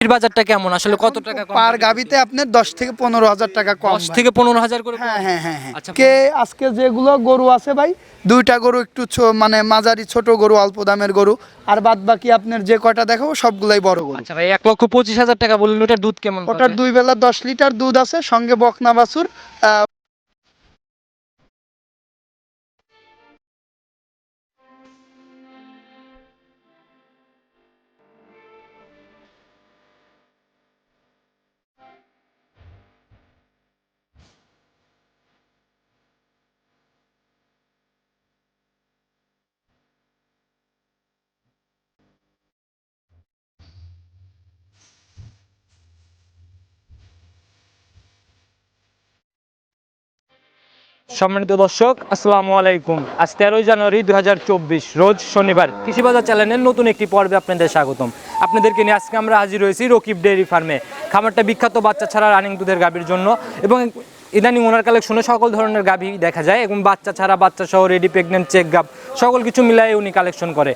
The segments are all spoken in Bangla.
বাজারটা কেমন? আসলে কত টাকা পার গাবিতে আপনার দশ থেকে পনেরো হাজার টাকা কম দশ থেকে পনেরো হাজার করে হ্যাঁ হ্যাঁ হ্যাঁ হ্যাঁ। আচ্ছা। কে আজকে যেগুলো গরু আছে ভাই দুইটা গরু একটু মানে মাঝারি ছোট গরু অল্প দামের গরু আর বাদ বাকি আপনার যে কয়টা দেখাবো সবগুলাই বড় গরু। আচ্ছা ভাই এক লক্ষ পঁচিশ হাজার টাকা বললেন ওটার দুধ কেমন ওটার দুই বেলা দশ লিটার দুধ আছে সঙ্গে বকনা বাছুর সম্মানিত দর্শক, আসসালামু আলাইকুম। আজ তেরোই জানুয়ারি দুই হাজার চব্বিশ, রোজ শনিবার। কৃষি বাজার চ্যানেলের নতুন একটি পর্বে আপনাদের স্বাগতম। আপনাদেরকে নিয়ে আজকে আমরা হাজির হয়েছি রকিব ডেয়ারি ফার্মে। খামারটা বিখ্যাত বাচ্চা ছাড়া রানিং দুধের গাভীর জন্য এবং ইদানিং ওনার কালেকশনে সকল ধরনের গাভী দেখা যায় এবং বাচ্চা ছাড়া বাচ্চা সহ রেডি প্রেগনেন্ট চেক গাপ সকল কিছু মিলাই উনি কালেকশন করে।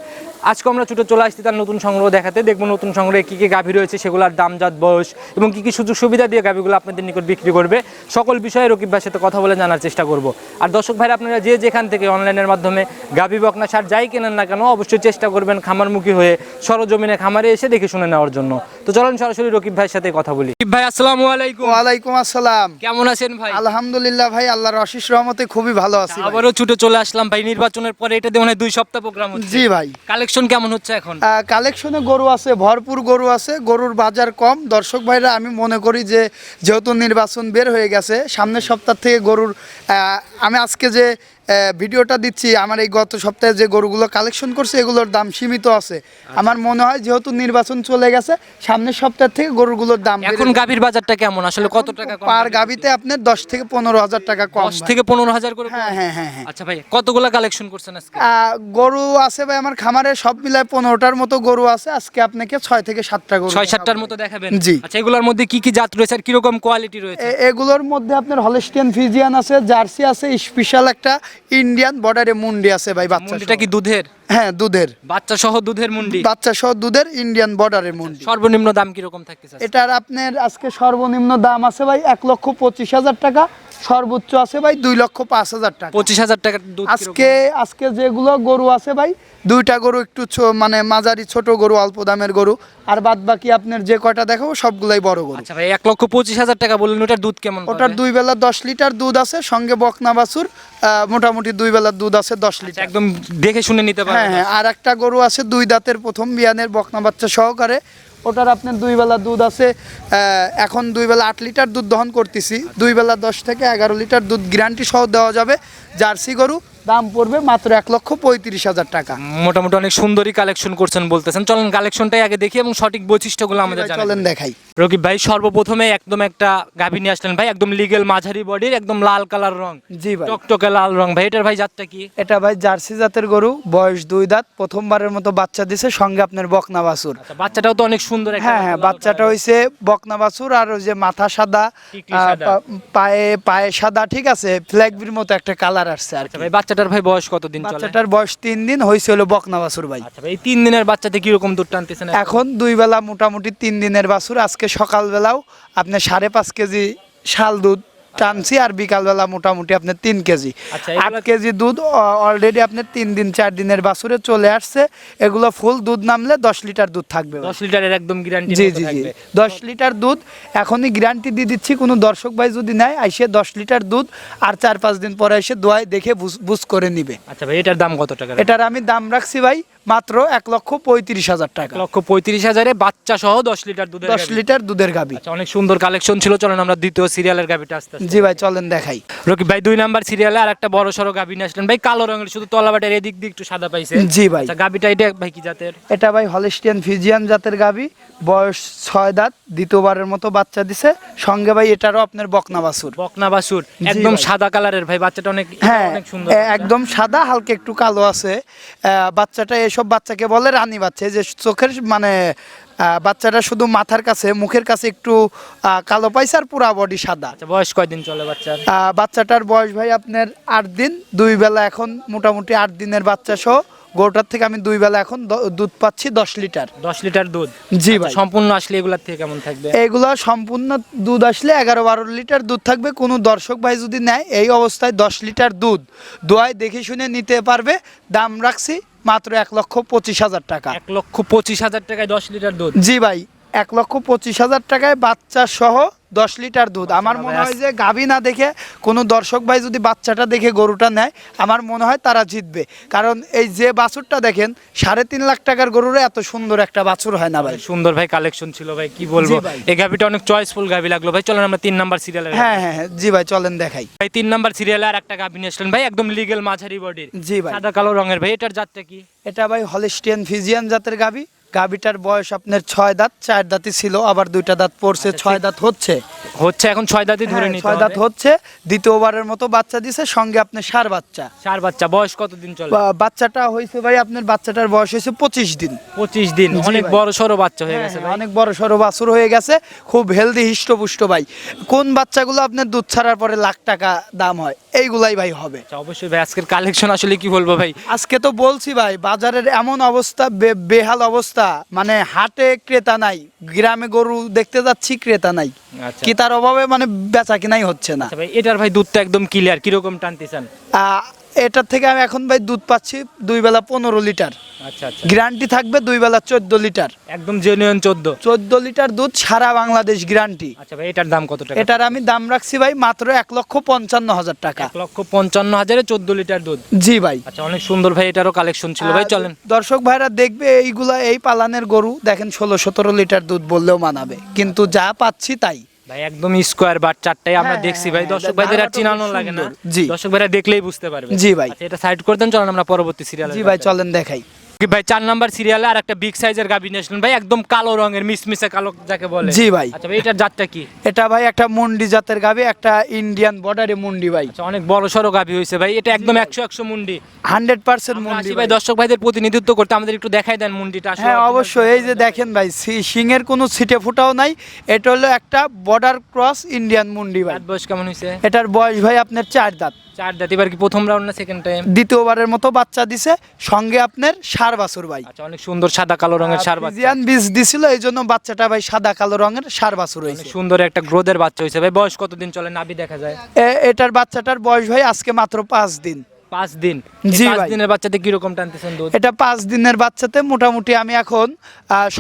আজকে আমরা ছুটে চলে আসছি তার নতুন সংগ্রহ দেখাতে। দেখব নতুন সংগ্রহে কী কী গাভী রয়েছে সেগুলোর দামজাত বয়স এবং কী কী সুযোগ সুবিধা দিয়ে গাভীগুলো আপনাদের নিকট বিক্রি করবে। সকল বিষয়ে রকিব ভাইয়ের সাথে কথা বলে জানার চেষ্টা করব। আর দর্শক ভাইরা আপনারা যে যেখান থেকে অনলাইনের মাধ্যমে গাভী বকনা সার যাই কেনেন না কেন অবশ্যই চেষ্টা করবেন খামারমুখী হয়ে সরজমিনে খামারে এসে দেখে শুনে নেওয়ার জন্য। তো চলুন সরাসরি রকিব ভাইয়ের সাথে কথা বলি। রকিব ভাই আসসালামু আলাইকুম। ওয়ালাইকুম আসসালাম। কেমন আছেন ভাই? আলহামদুলিল্লাহ ভাই আল্লাহর অশিষ রহমতে খুবই ভালো আছি আবারও ছুটে চলে আসলাম ভাই নির্বাচনের পরে এটা দিয়ে দুই সপ্তাহ প্রোগ্রাম হচ্ছে। জি ভাই। কালেকশন কেমন হচ্ছে এখন? কালেকশনে গরু আছে ভরপুর গরু আছে গরুর বাজার কম। দর্শক ভাইরা আমি মনে করি যে যেহেতু নির্বাচন বের হয়ে গেছে সামনের সপ্তাহ থেকে গরুর আহ, আমি আজকে যে ভিডিওটা দিচ্ছি আমার এই গত সপ্তাহে যে গরুগুলো কালেকশন করছে এগুলোর দাম সীমিত আছে। আমার মনে হয় যেহেতু নির্বাচন চলে গেছে সামনের সপ্তাহ থেকে গরুগুলোর দাম এখন গাভীর বাজারটা কেমন? আসলে কত টাকা পার গাবিতে আপনার দশ থেকে পনেরো হাজার টাকা কম দশ থেকে পনেরো হাজার করে হ্যাঁ হ্যাঁ হ্যাঁ হ্যাঁ। আচ্ছা ভাই কতগুলা কালেকশন করছেন আজকে? গরু আছে ভাই আমার খামারে সব মিলায় পনেরোটার মতো গরু আছে আজকে আপনাকে ছয় থেকে সাতটা গরু ছয় সাতটার মতো দেখাবেন? জি। আচ্ছা এগুলোর মধ্যে কি কি জাত রয়েছে আর কীরকম কোয়ালিটি রয়েছে? এগুলোর মধ্যে আপনার হলস্টিয়ান ফিজিয়ান আছে জার্সি আছে স্পেশাল একটা ইন্ডিয়ান বর্ডারে মুন্ডি আছে ভাই বাচ্চা মুন্ডিটা কি দুধের? হ্যাঁ দুধের। বাচ্চা সহ দুধের মুন্ডি? বাচ্চা সহ দুধের ইন্ডিয়ান বর্ডারের মুন্ডি। সর্বনিম্ন দাম কীরকম থাকে আজকে? এটার আপনার আজকে সর্বনিম্ন দাম আছে ভাই এক লক্ষ পঁচিশ হাজার টাকা। সর্বোচ্চ আছে ভাই দুই লক্ষ পাঁচ হাজার টাকা। পঁচিশ হাজার দুধ আজকে আজকে যেগুলো গরু আছে ভাই দুইটা গরু একটু মানে মাঝারি ছোট গরু অল্প দামের গরু আর বাদ বাকি আপনার যে কয়টা দেখাবো সবগুলাই বড় গরু। আচ্ছা ভাই এক লক্ষ পঁচিশ হাজার টাকা বললেন ওটার দুধ কেমন ওটার দুই বেলা দশ লিটার দুধ আছে সঙ্গে বকনা বাছুর আহ, মোটামুটি দুই বেলার দুধ আছে দশ আচ্ছা, লিটার। একদম দেখে শুনে নিতে হ্যাঁ হ্যাঁ আর একটা গরু আছে দুই দাঁতের প্রথম বিয়ানের বকনা বাচ্চা সহকারে ওটার আপনার দুই বেলা দুধ আছে এখন দুই বেলা আট লিটার দুধ দহন করতেছি। দুই বেলা দশ থেকে এগারো লিটার দুধ গ্যারান্টি সহ দেওয়া যাবে। জার্সি গরু দাম পড়বে মাত্র এক লক্ষ পঁয়ত্রিশ হাজার টাকা। মোটামুটি অনেক সুন্দরী কালেকশন করছেন বলতেছেন। চলেন কালেকশনটাই আগে দেখি এবং সঠিক বৈশিষ্ট্যগুলো আমাদের চলেন দেখাই। রকিব ভাই সর্বপ্রথমে একদম একটা গাভী নিয়ে আসলেন ভাই একদম লিগেল মাঝারি বডির একদম লাল কালার রং জি ভাই। টকটকে লাল রং। ভাই এটার ভাই জাতটা কি? এটা ভাই জার্সি জাতের গরু বয়স দুই দাঁত প্রথমবারের মতো বাচ্চা দিছে সঙ্গে আপনার বকনা বাছুর। আচ্ছা বাচ্চাটাও তো অনেক সুন্দর হ্যাঁ হ্যাঁ বাচ্চাটা। হইছে বকনা বাছুর আর ওই যে মাথা সাদা পায়ে পায়ে সাদা ঠিক আছে ফ্ল্যাগবির মতো একটা কালার আসছে আর আচ্ছা ভাই বাচ্চাটার ভাই বয়স কতদিন চলে? বাচ্চাটার বয়স তিন দিন হয়েছে হলো বকনা বাছুর ভাই। আচ্ছা ভাই এই তিন দিনের বাচ্চাতে কীরকম দুধ টানতেছেন এখন দুই বেলা মোটামুটি তিন দিনের বাছুর আজকে সকালবেলাও আপনার সাড়ে পাঁচ কেজি শাল দুধ টানছি আর বিকালবেলা মোটামুটি আপনার তিন কেজি। আচ্ছা, আট কেজি দুধ অলরেডি আপনার তিন দিন চার দিনের বাছুরে চলে আসছে। এগুলো ফুল দুধ নামলে দশ লিটার দুধ থাকবে দশ লিটারের একদম গ্যারান্টি জি জি জি। দশ লিটার দুধ এখনই গ্যারান্টি দিয়ে দিচ্ছি কোনো দর্শক ভাই যদি নেয় আইসে দশ লিটার দুধ আর চার পাঁচ দিন পরে এসে দোয়ায় দেখে বুঝ- বুঝ করে নিবে। আচ্ছা ভাই এটার দাম কত টাকা? এটার আমি দাম রাখছি ভাই মাত্র এক লক্ষ পঁয়ত্রিশ হাজার টাকা। লক্ষ পঁয়ত্রিশ হাজারে বাচ্চা সহ দশ লিটার দুধ দশ লিটার দুধের গাবি আচ্ছা অনেক সুন্দর কালেকশন ছিল। চলেন আমরা দ্বিতীয় সিরিয়ালের গাভিটা আসতে। জি ভাই চলেন দেখাই। রকিব ভাই দুই নাম্বার সিরিয়ালে আর একটা বড় সড়ো গাভী নিয়ে আসলেন। ভাই কালো রঙের শুধু তলাবাটের এদিক দিয়ে একটু সাদা পাইছে। জি ভাই। আচ্ছা গাভীটা এটা ভাই কি জাতের? এটা ভাই হলিস্টিয়ান ফিজিয়ান জাতের গাবি বয়স ছয় দাঁত দ্বিতীয়বারের মতো বাচ্চা দিছে। সঙ্গে ভাই এটারও আপনার বকনা বাছুর। বকনা বাসুর একদম সাদা কালারের ভাই বাচ্চাটা অনেক হ্যাঁ অনেক সুন্দর একদম সাদা হালকা একটু কালো আছে। আহ, বাচ্চাটা এসব বাচ্চাকে বলে রানী বাচ্চা যে চোখের মানে বাচ্চাটা শুধু মাথার কাছে মুখের কাছে একটু কালো পাইছে আর পুরা বডি সাদা। আচ্ছা বয়স কয়দিন চলে বাচ্চার? আহ, বাচ্চাটার বয়স ভাই আপনার আট দিন দুই বেলা এখন মোটামুটি আট দিনের বাচ্চা সহ গরুটার থেকে আমি দুই বেলা এখন দুধ পাচ্ছি দশ লিটার। দশ লিটার দুধ? জি ভাই। সম্পূর্ণ আসলে এগুলার থেকে কেমন থাকবে? এগুলো সম্পূর্ণ দুধ আসলে এগারো বারো লিটার দুধ থাকবে। কোনো দর্শক ভাই যদি নেয় এই অবস্থায় দশ লিটার দুধ দোয়ায় দেখে শুনে নিতে পারবে। দাম রাখছি মাত্র এক লক্ষ পঁচিশ হাজার টাকা। এক লক্ষ পঁচিশ হাজার টাকায় দশ লিটার দুধ। জি ভাই এক লক্ষ পঁচিশ হাজার টাকায় বাচ্চা সহ দশ লিটার দুধ। আমার মনে হয় যে গাভী না দেখে কোনো দর্শক ভাই যদি বাচ্চাটা দেখে গরুটা নেয় আমার মনে হয় তারা জিতবে। কারণ এই যে বাছুরটা দেখেন সাড়ে তিন লাখ টাকার গরুরে এত সুন্দর একটা বাছুর হয় না ভাই। সুন্দর ভাই কালেকশন ছিল ভাই কি বলব? এই গাভিটা অনেক চয়েসফুল গাভি লাগল ভাই। চলেন আমরা তিন নাম্বার সিরিয়ালে হ্যাঁ হ্যাঁ হ্যাঁ। জি ভাই চলেন দেখাই। ভাই তিন নাম্বার সিরিয়ালে আর একটা গাভি নিয়ে আসলেন ভাই একদম লিগেল মাঝারি বডির জি ভাই। সাদা কালো রঙের ভাই এটার জাতটা কি? এটা ভাই হলিস্টিয়ান ফিজিয়ান জাতের গাভী। গাভীটার বয়স আপনার ছয় দাঁত চার দাঁতই ছিল আবার দুইটা দাঁত পড়ছে আচ্ছা, ছয় দাঁত হচ্ছে। হচ্ছে এখন ছয় দাঁতই ধরে হ্যাঁ, নিতে ছয় দাঁত হচ্ছে দ্বিতীয়বারের মতো বাচ্চা দিছে সঙ্গে আপনার সার বাচ্চা। চার বাচ্চা বয়স কতদিন চলে? বাচ্চাটা হয়েছে ভাই আপনার বাচ্চাটার বয়স হয়েছে পঁচিশ দিন। পঁচিশ দিন অনেক বড় সড়ো বাচ্চা হয়ে গেছে হ্যাঁ, অনেক বড় সড়ো বাছুর হয়ে গেছে খুব হেলদি হিষ্টপুষ্ট ভাই। কোন বাচ্চাগুলো আপনার দুধ ছাড়ার পরে লাখ টাকা দাম হয় এইগুলাই ভাই হবে। আচ্ছা, অবশ্যই ভাই আজকের কালেকশন আসলে কি বলব ভাই? আজকে তো বলছি ভাই বাজারের এমন অবস্থা বেহাল অবস্থা মানে হাটে ক্রেতা নাই গ্রামে গরু দেখতে যাচ্ছি ক্রেতা নাই। আচ্ছা। কি তার অভাবে মানে বেচা কিনাই হচ্ছে না। আচ্ছা এটার ভাই দুধটা একদম ক্লিয়ার কীরকম টানতেছেন? আহ, এটার থেকে আমি এখন ভাই দুধ পাচ্ছি দুই বেলা পনেরো লিটার। আচ্ছা আচ্ছা। গ্যারান্টি থাকবে দুই বেলা চোদ্দ লিটার। একদম জেনুইন চোদ্দ। চোদ্দ লিটার দুধ সারা বাংলাদেশ গ্যারান্টি। আচ্ছা ভাই এটার দাম কত টাকা? এটার আমি দাম রাখছি ভাই মাত্র এক লক্ষ পঞ্চান্ন হাজার টাকা। এক লক্ষ পঞ্চান্ন হাজারে চোদ্দ লিটার দুধ? জি ভাই। আচ্ছা অনেক সুন্দর ভাই এটারও কালেকশন ছিল। ভাই চলেন। দর্শক ভাইরা দেখবে এইগুলা এই পালানের গরু দেখেন ষোলো সতেরো লিটার দুধ বললেও মানাবে। কিন্তু যা পাচ্ছি তাই। ভাই একদম স্কোয়ার বার চারটাই আমরা হ্যাঁ, দেখছি ভাই। হ্যাঁ, দর্শক ভাইদের আর চিনানো লাগে না। জি। দর্শক ভাইরা দেখলেই বুঝতে পারবে জি ভাই। আচ্ছা, এটা সাইড করে দেন চলেন আমরা পরবর্তী সিরিয়াল জি ভাই চলেন দেখাই। ভাই চার নাম্বার সিরিয়ালে আর একটা বিগ সাইজের গাবি নিয়ে আসলেন ভাই একদম কালো রঙের মিসমিসে কালো যাকে বলে। জি ভাই। আচ্ছা ভাই এটার জাতটা কি? এটা ভাই একটা মুন্ডি জাতের গাবি একটা ইন্ডিয়ান বর্ডারে মুন্ডি ভাই। আচ্ছা অনেক বড় সড়ো গাবি হয়েছে ভাই এটা একদম একশো একশো মুন্ডি। হান্ড্রেড পার্সেন্ট মুন্ডি ভাই। দর্শক ভাইদের প্রতিনিধিত্ব করতে আমাদের একটু দেখাই দেন মুন্ডিটা হ্যাঁ অবশ্যই এই যে দেখেন ভাই সি- শিংয়ের কোনো ছিটে ফুটাও নাই এটা হলো একটা বর্ডার ক্রস ইন্ডিয়ান মুন্ডি ভাই। বয়স কেমন হয়েছে? এটার বয়স ভাই আপনার চার দাঁত। চার দাঁত। এবার কি প্রথম রাউন্ড না সেকেন্ড টাইম দ্বিতীয়বারের মতো বাচ্চা দিছে সঙ্গে আপনার সার বাছুর ভাই। আচ্ছা অনেক সুন্দর সাদা কালো রঙের সার ফ্রিজিয়ান বীজ দিছিল এই জন্য বাচ্চাটা ভাই সাদা কালো রঙের সার বাছুর হয়েছে। সুন্দর একটা গ্রোথের বাচ্চা হয়েছে। ভাই বয়স কতদিন চলে? নাভি দেখা যায়। এটার বাচ্চাটার বয়স ভাই আজকে মাত্র পাঁচ দিন। পাঁচ দিন? জি পাঁচ। দিনের বাচ্চাতে কীরকম টানতেছেন দুধ? এটা পাঁচ দিনের বাচ্চাতে মোটামুটি আমি এখন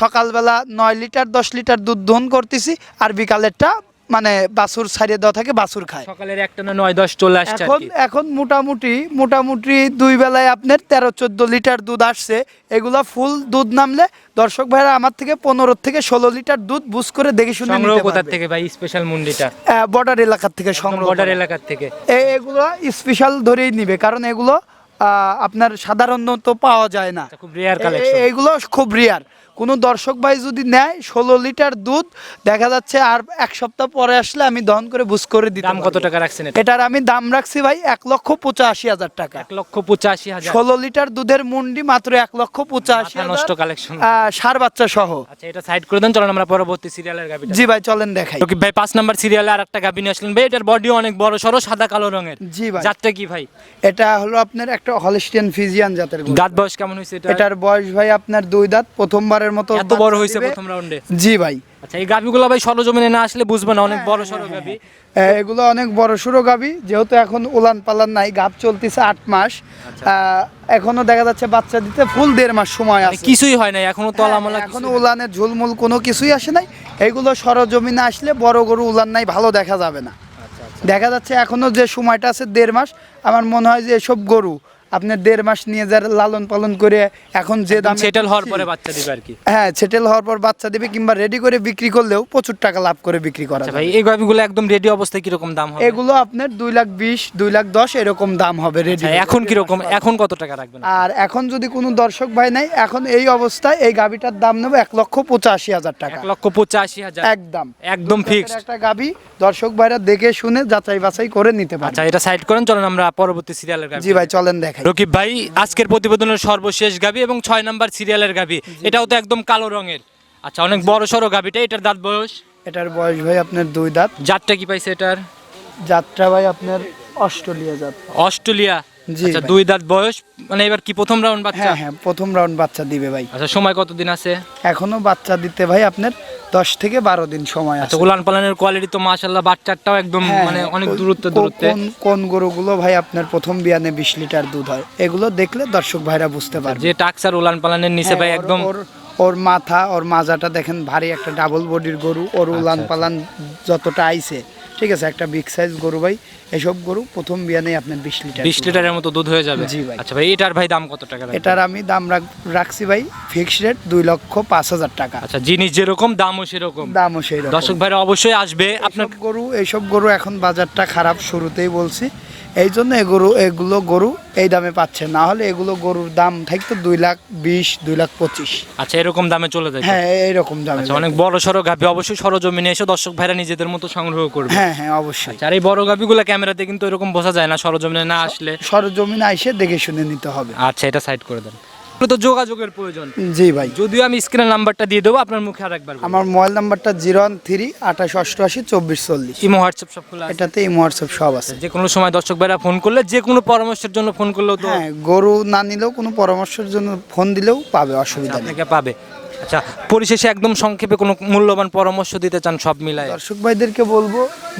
সকালবেলা নয় লিটার দশ লিটার দুধ দহন করতেছি আর বিকালেরটা মানে বাছুর ছাড়িয়ে দেওয়া থাকে বাছুর খায়। সকালের একটা না নয় দশ চলে আসছে এখন এখন মোটামুটি মোটামুটি দুই বেলায় আপনার তেরো চোদ্দ লিটার দুধ আসছে। এগুলা ফুল দুধ নামলে দর্শক ভাইরা আমার থেকে পনেরো থেকে ষোলো লিটার দুধ বুঝ করে দেখে শুনে সংগ্রহ নিতে কোথা পারবে। থেকে ভাই? স্পেশাল মুন্ডিটা? বর্ডার এলাকার থেকে সংগ্রহ বর্ডার এলাকার থেকে। এগুলো স্পেশাল ধরেই নিবে কারণ এগুলো আহ, আপনার সাধারণত পাওয়া যায় না। খুব রেয়ার কালেকশন এগুলো খুব রিয়ার কোনো দর্শক ভাই যদি নেয় ষোলো লিটার দুধ দেখা যাচ্ছে আর এক সপ্তাহ পরে আসলে আমি দহন করে বুঝ করে দিতে দাম কত টাকা রাখছেন এটার আমি দাম রাখছি ভাই এক লক্ষ পঁচাশি হাজার টাকা। এক লক্ষ পঁচাশি হাজার। ষোলো লিটার দুধের মুন্ডি মাত্র এক লক্ষ পঁচাশি নষ্ট কালেকশন সার বাচ্চা সহ। আচ্ছা এটা সাইড করে দেন চলেন আমরা পরবর্তী সিরিয়ালের গাবিটা জি ভাই চলেন দেখাই। রকিব ভাই পাঁচ নাম্বার সিরিয়ালে আর একটা গাবি নিয়ে আসলেন। ভাই এটার বডি অনেক বড় সরো সাদা কালো রঙের। জি ভাই। জাতটা কি ভাই? এটা হলো আপনার একটা হলিস্টিয়ান ফিজিয়ান জাতের। দাঁত বয়স কেমন হয়েছে এটা এটার বয়স ভাই আপনার দুই দাঁত প্রথমবারের মতো এত বড় হয়েছে প্রথম রাউন্ডে জি ভাই। আচ্ছা এই গাবিগুলো ভাই সরজমিনে না আসলে বুঝবে না অনেক বড় সরো গাবি এগুলো অনেক বড় সড়ো গাবি যেহেতু এখন উলান পালান নাই গাব চলতেছে আট মাস। আচ্ছা। এখনও দেখা যাচ্ছে বাচ্চা দিতে ফুল দেড় মাস সময় মানে আছে। কিছুই হয় না এখনও তলামলা হ্যাঁ, এখনও উলানের ঝুলমুল কোনো কিছুই আসে নাই। এগুলো সরজমিনে আসলে বড় গরু উলান নাই ভালো দেখা যাবে না। আচ্ছা, দেখা যাচ্ছে এখনও যে সময়টা আছে দেড় মাস আমার মনে হয় যে এসব গরু আপনার দেড় মাস নিয়ে যারা লালন পালন করে এখন যে দাম সেটেল হওয়ার পরে বাচ্চা দিবে আর কি। হ্যাঁ সেটেল হওয়ার পর বাচ্চা দেবে কিংবা রেডি করে বিক্রি করলেও প্রচুর টাকা লাভ করে বিক্রি করা আচ্ছা ভাই এই গাবিগুলো একদম রেডি অবস্থায় কীরকম দাম হবে? এগুলো আপনার দুই লাখ বিশ দুই লাখ দশ এরকম দাম হবে রেডি আচ্ছা, এখন কীরকম এখন কত টাকা রাখবেন? আর এখন যদি কোনো দর্শক ভাই নাই এখন এই অবস্থায় এই গাবিটার দাম নেব এক লক্ষ পঁচাশি হাজার টাকা। এক লক্ষ পঁচাশি হাজার। একদম। একদম দুধ ফিক্সড একটা গাবি দর্শক ভাইরা দেখে শুনে যাচাই বাছাই করে নিতে পারে। আচ্ছা এটা সাইড করেন চলেন আমরা পরবর্তী সিরিয়ালের গাবি জি ভাই চলেন দেখাই। রকিব ভাই আজকের প্রতিবেদনের সর্বশেষ গাবি এবং ছয় নাম্বার সিরিয়ালের গাবি। এটাও তো একদম কালো রঙের। আচ্ছা অনেক বড় সড়ো গাবিটা এটার দাঁত বয়স? এটার বয়স ভাই আপনার দুই দাঁত। জাতটা কি পাইছে এটার? যাত্রা ভাই আপনার অস্ট্রেলিয়া জাত। অস্ট্রেলিয়া। আচ্ছা দুই দাঁত বয়স মানে এবার কি প্রথম রাউন্ড বাচ্চা? হ্যাঁ হ্যাঁ প্রথম রাউন্ড বাচ্চা দিবে ভাই। আচ্ছা সময় কতদিন আছে? এখনও বাচ্চা দিতে ভাই আপনার দশ থেকে বারো দিন সময় আচ্ছা আছে। উলান পালানের কোয়ালিটি তো মাশাল্লাহ বাচ্চাটাও একদম হ্যাঁ, মানে হ্যাঁ, অনেক দূরত্ব দূরত্বে। কোন গরুগুলো ভাই আপনার প্রথম বিয়ানে বিশ লিটার দুধ হয় এগুলো দেখলে দর্শক ভাইরা বুঝতে পারবে। যে টাক্সার উলান পালানের নিচে ভাই হ্যাঁ, একদম ওর মাথা ওর মাজাটা দেখেন ভারী একটা ডাবল বডির গরু ওর উলান আচ্ছা। পালান যতটা আইছে। ঠিক আছে একটা বিগ সাইজ গরু ভাই। এসব গরু প্রথম বিয়ানে আপনার বিশ লিটার বিশ লিটারের মতো দুধ হয়ে যাবে? জি ভাই। আচ্ছা ভাই এটার ভাই দাম কত টাকা এটার আমি দাম রাখ- রাখছি ভাই ফিক্সড রেট দুই লক্ষ পাঁচ হাজার টাকা। আচ্ছা জিনিস যেরকম দামও সেরকম। দামও সেই দর্শক ভাইরা অবশ্যই আসবে। আপনার আপনার গরু এইসব গরু এখন বাজারটা খারাপ শুরুতেই বলছি। এই জন্য এগুলো এগুলো গরু এই দামে পাচ্ছে। না হলে এগুলো গরুর দাম থাকতো দুই লাখ বিশ দুই লাখ পঁচিশ। আচ্ছা এরকম দামে চলে যায় হ্যাঁ এরকম দামে আচ্ছা অনেক বড় সড়ো গাভি অবশ্যই সরজমিনে এসে দর্শক ভাইরা নিজেদের মতো সংগ্রহ করবে। হ্যাঁ হ্যাঁ অবশ্যই। আচ্ছা, আর এই বড় গাভিগুলো ক্যামেরাতে কিন্তু এরকম বোঝা যায় না সরজমিনে না আসলে। সরজমিনে এসে দেখে শুনে নিতে হবে। আচ্ছা এটা সাইড করে দেন। তো যোগাযোগের প্রয়োজন। জি ভাই। যদিও আমি স্ক্রিনের নাম্বারটা দিয়ে দেবো আপনার মুখে আর একবার আমার মোবাইল নাম্বারটা জিরো ওয়ান থ্রি আঠাশ অষ্টআশি চব্বিশ চল্লিশ। ইমো হোয়াটসঅ্যাপ সব খোলা আছে? এটাতে ইমো হোয়াটসঅ্যাপ সব আছে। যে কোনো সময় দর্শক ভাইরা ফোন করলে যে কোনো পরামর্শের জন্য ফোন করলেও তো হ্যাঁ গরু না নিলেও কোনো পরামর্শের জন্য ফোন দিলেও পাবে অসুবিধা নেই। আপনাকে পাবে। আচ্ছা পরিশেষে একদম সংক্ষেপে কোনো মূল্যবান পরামর্শ দিতে চান সব মিলায়? দর্শক ভাইদেরকে বলব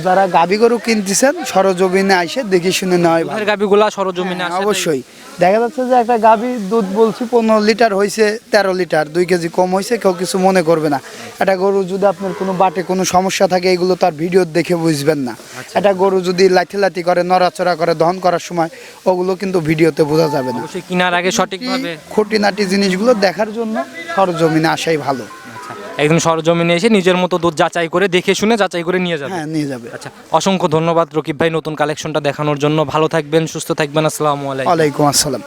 যারা গাবি গরু কিনতেছেন সরজমিনে আইসে দেখে শুনে ভালো। দুধের গাভিগুলা সরজমিনে হ্যাঁ, আসে অবশ্যই। দেখা যাচ্ছে যে একটা গাভী দুধ বলছি পনেরো লিটার হয়েছে তেরো লিটার দুই কেজি কম হয়েছে কেউ কিছু মনে করবে না। একটা গরু যদি আপনার কোনো বাটে কোনো সমস্যা থাকে এগুলো তার ভিডিও দেখে বুঝবেন না। আচ্ছা। একটা গরু যদি লাঠি লাঠি করে নড়াচড়া করে দহন করার সময় ওগুলো কিন্তু ভিডিওতে বোঝা যাবে না। কেনার আগে সঠিকভাবে খুঁটিনাটি জিনিসগুলো দেখার জন্য সরজমিনে আসাই ভালো। আচ্ছা একদম সরজমিনে এসে নিজের মতো দুধ যাচাই করে দেখে শুনে যাচাই করে নিয়ে যাবে। হ্যাঁ নিয়ে যাবে। আচ্ছা অসংখ্য ধন্যবাদ রকিব ভাই নতুন কালেকশনটা দেখানোর জন্য। ভালো থাকবেন সুস্থ থাকবেন আসসালামু আলাইকুম। ওয়ালাইকুম আসসালাম।